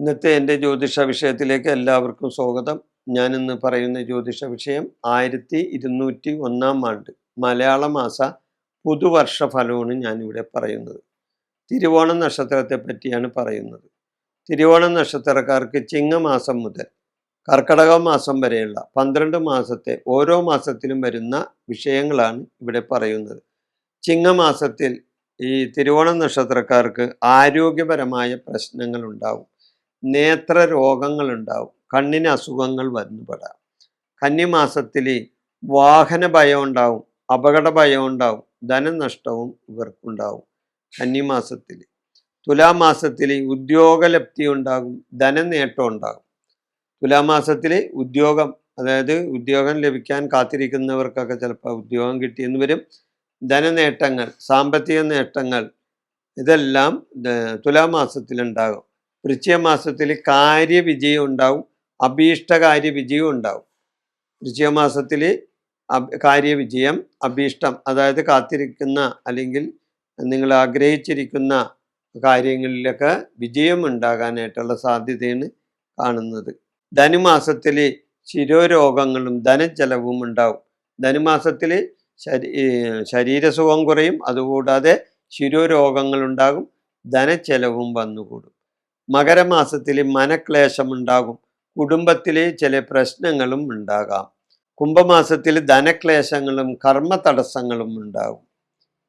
ഇന്നത്തെ എന്റെ ജ്യോതിഷ വിഷയത്തിലേക്ക് എല്ലാവർക്കും സ്വാഗതം. ഞാനിന്ന് പറയുന്ന ജ്യോതിഷ വിഷയം ആയിരത്തി ഇരുന്നൂറ്റി ഒന്നാം ആണ്ട് മലയാള മാസ പുതുവർഷ ഫലമാണ് ഞാനിവിടെ പറയുന്നത്. തിരുവോണം നക്ഷത്രത്തെ പറ്റിയാണ് പറയുന്നത്. തിരുവോണം നക്ഷത്രക്കാർക്ക് ചിങ്ങമാസം മുതൽ കർക്കടക മാസം വരെയുള്ള പന്ത്രണ്ട് മാസത്തെ ഓരോ മാസത്തിലും വരുന്ന വിഷയങ്ങളാണ് ഇവിടെ പറയുന്നത്. ചിങ്ങമാസത്തിൽ ഈ തിരുവോണം നക്ഷത്രക്കാർക്ക് ആരോഗ്യപരമായ പ്രശ്നങ്ങൾ ഉണ്ടാവും. നേത്ര രോഗങ്ങൾ ഉണ്ടാവും കണ്ണിന് അസുഖങ്ങൾ വന്നുപെടാം. കന്നിമാസത്തിൽ വാഹന ഭയം ഉണ്ടാവും അപകട ഭയം ഉണ്ടാവും ധനനഷ്ടവും ഇവർക്കുണ്ടാവും കന്നിമാസത്തിൽ തുലാമാസത്തിൽ ഉദ്യോഗലബ്ധി ഉണ്ടാകും ധനനേട്ടം ഉണ്ടാകും തുലാമാസത്തിൽ ഉദ്യോഗം അതായത് ഉദ്യോഗം ലഭിക്കാൻ കാത്തിരിക്കുന്നവർക്കൊക്കെ ചിലപ്പോൾ ഉദ്യോഗം കിട്ടിയെന്ന് വരും. ധനനേട്ടങ്ങൾ സാമ്പത്തിക നേട്ടങ്ങൾ ഇതെല്ലാം തുലാമാസത്തിലുണ്ടാകും. വൃശ്ചികമാസത്തിൽ കാര്യവിജയം ഉണ്ടാവും അഭീഷ്ടകാര്യ വിജയം ഉണ്ടാവും വൃശ്ചികമാസത്തിൽ കാര്യവിജയം അഭീഷ്ടം അതായത് കാത്തിരിക്കുന്ന അല്ലെങ്കിൽ നിങ്ങൾ ആഗ്രഹിച്ചിരിക്കുന്ന കാര്യങ്ങളിലൊക്കെ വിജയം ഉണ്ടാകാനായിട്ടുള്ള സാധ്യതയാണ് കാണുന്നത്. ധനുമാസത്തിൽ ശിരോരോഗങ്ങളും ധനച്ചെലവും ഉണ്ടാവും. ധനുമാസത്തിൽ ശരീ ശരീരസുഖം കുറയും. അതുകൂടാതെ ശിരോരോഗങ്ങളുണ്ടാകും ധനച്ചെലവും വന്നുകൂടും. മകരമാസത്തിൽ മനക്ലേശമുണ്ടാകും. കുടുംബത്തിലെ ചില പ്രശ്നങ്ങളും ഉണ്ടാകാം. കുംഭമാസത്തിൽ ധനക്ലേശങ്ങളും കർമ്മ തടസ്സങ്ങളും ഉണ്ടാകും.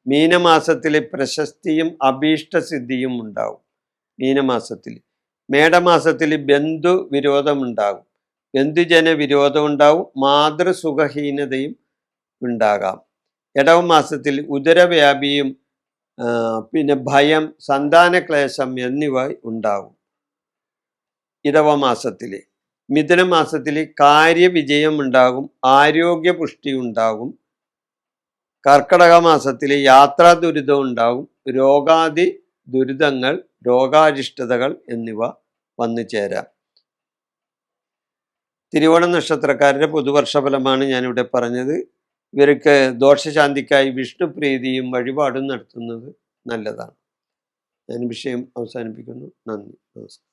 മീനമാസത്തിൽ പ്രശസ്തിയും അഭീഷ്ടസിദ്ധിയും ഉണ്ടാകും. മീനമാസത്തിൽ മേടമാസത്തിൽ ബന്ധു വിരോധമുണ്ടാകും ബന്ധുജന വിരോധം ഉണ്ടാവും. മാതൃസുഖഹീനതയും ഉണ്ടാകാം. ഇടവമാസത്തിൽ ഉദരവ്യാപിയും പിന്നെ ഭയം സന്താനക്ലേശം എന്നിവ ഉണ്ടാവും. ഇടവമാസത്തിൽ മിഥുനമാസത്തിൽ കാര്യവിജയം ഉണ്ടാകും ആരോഗ്യ പുഷ്ടി ഉണ്ടാകും. കർക്കടക മാസത്തിൽ യാത്രാ ദുരിതം ഉണ്ടാകും രോഗാദി ദുരിതങ്ങൾ രോഗാധിഷ്ഠതകൾ എന്നിവ വന്നു ചേരാം. തിരുവോണ നക്ഷത്രക്കാരുടെ പുതുവർഷ ഫലമാണ് ഞാനിവിടെ പറഞ്ഞത്. ഇവർക്ക് ദോഷശാന്തിക്കായി വിഷ്ണുപ്രീതിയും വഴിപാടും നടത്തുന്നത് നല്ലതാണ്. ഞാൻ വിഷയം അവസാനിപ്പിക്കുന്നു. നന്ദി. നമസ്കാരം.